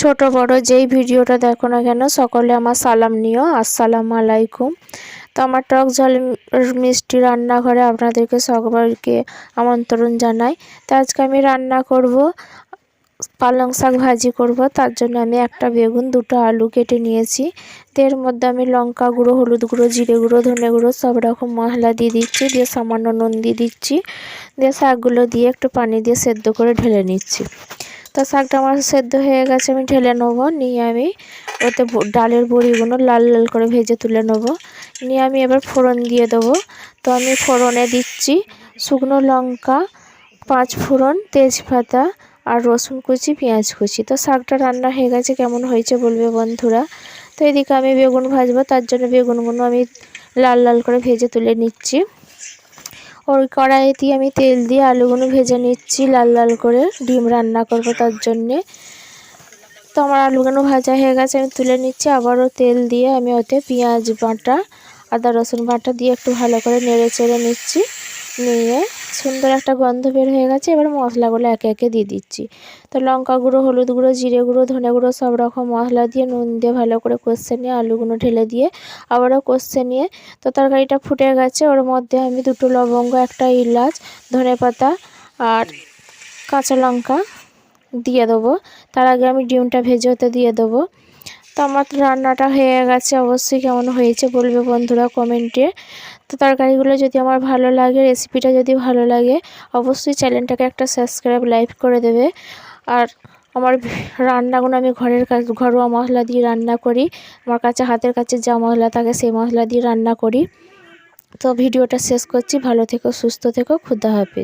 ছোট, বড় যেই ভিডিওটা দেখো না কেন, সকলে আমার সালাম নিও। আসসালামু আলাইকুম। তো আমার টক ঝাল মিষ্টি রান্নাঘরে আপনাদেরকে সকলকে আমন্ত্রণ জানাই। তো আজকে আমি রান্না করব, পালং শাক ভাজি করব। তার জন্য আমি একটা বেগুন, দুটো আলু কেটে নিয়েছি। তো এর মধ্যে আমি লঙ্কা গুঁড়ো, হলুদ গুঁড়ো, জিরে গুঁড়ো, ধনে গুঁড়ো সব রকম মশলা দিয়ে দিচ্ছি, দিয়ে সামান্য নুন দিয়ে দিচ্ছি। দিয়ে শাকগুলো দিয়ে একটু পানি দিয়ে সেদ্ধ করে ঢেলে নিচ্ছি। তো শাকটা আমার সেদ্ধ হয়ে গেছে, আমি ঢেলে নেব, নিয়ে আমি ওতে ডালের বড়িগুলো লাল লাল করে ভেজে তুলে নেব। নিয়ে আমি এবার ফোড়ন দিয়ে দেবো। তো আমি ফোড়নে দিচ্ছি শুকনো লঙ্কা, পাঁচ ফোড়ন, তেজপাতা আর রসুন কুচি, পেঁয়াজ কুচি। তো শাকটা রান্না হয়ে গেছে, কেমন হয়েছে বলবে বন্ধুরা? তো এদিকে আমি বেগুন ভাজবো, তার জন্য বেগুনগুলো আমি লাল লাল করে ভেজে তুলে নিচ্ছি। ওই কড়াইতে আমি তেল দিয়ে আলুগুলো ভেজে নিচ্ছি, লাল লাল করে ডিম রান্না করব তার জন্যে। তো আমার আলুগুলো ভাজা হয়ে গেছে, আমি তুলে নিচ্ছি, আবারও তেল দিয়ে আমি ওতে পেঁয়াজ বাটা, আদা রসুন বাটা দিয়ে একটু ভালো করে নেড়ে চেড়ে নিচ্ছি, নিয়ে সুন্দর একটা গন্ধ বের হয়ে গেছে, এবার মশলাগুলো একে একে দিয়ে দিচ্ছি। তো লঙ্কা গুঁড়ো, হলুদ গুঁড়ো, জিরে গুঁড়ো, ধনে গুঁড়ো, সব রকম মশলা দিয়ে নুন দিয়ে ভালো করে কষে নিয়ে আলুগুলো ঢেলে দিয়ে আবারও কষে নিয়ে, তো তরকারিটা ফুটে গেছে। ওর মধ্যে আমি দুটো লবঙ্গ, একটা ইলাচ, ধনে পাতা আর কাঁচা লঙ্কা দিয়ে দেবো। তার আগে আমি ডিমটা ভেজে হতে দিয়ে দেবো। তো আমার রান্নাটা হয়ে গেছে, অবশ্যই কেমন হয়েছে বলবে বন্ধুরা কমেন্টে। তো তরকারিগুলো যদি আমার ভালো লাগে রেসিপিটা যদি ভালো লাগে, অবশ্যই চ্যানেলটাকে একটা সাবস্ক্রাইব লাইভ করে দেবে। আর আমার রান্নাগুলো আমি ঘরের কাজ, ঘরোয়া মশলা দিয়ে রান্না করি। আমার কাছে হাতের কাছে যা মশলা থাকে সেই মশলা দিয়ে রান্না করি। তো ভিডিওটা শেষ করছি। ভালো থেকো, সুস্থ থেকো, খুদা হাফিজ।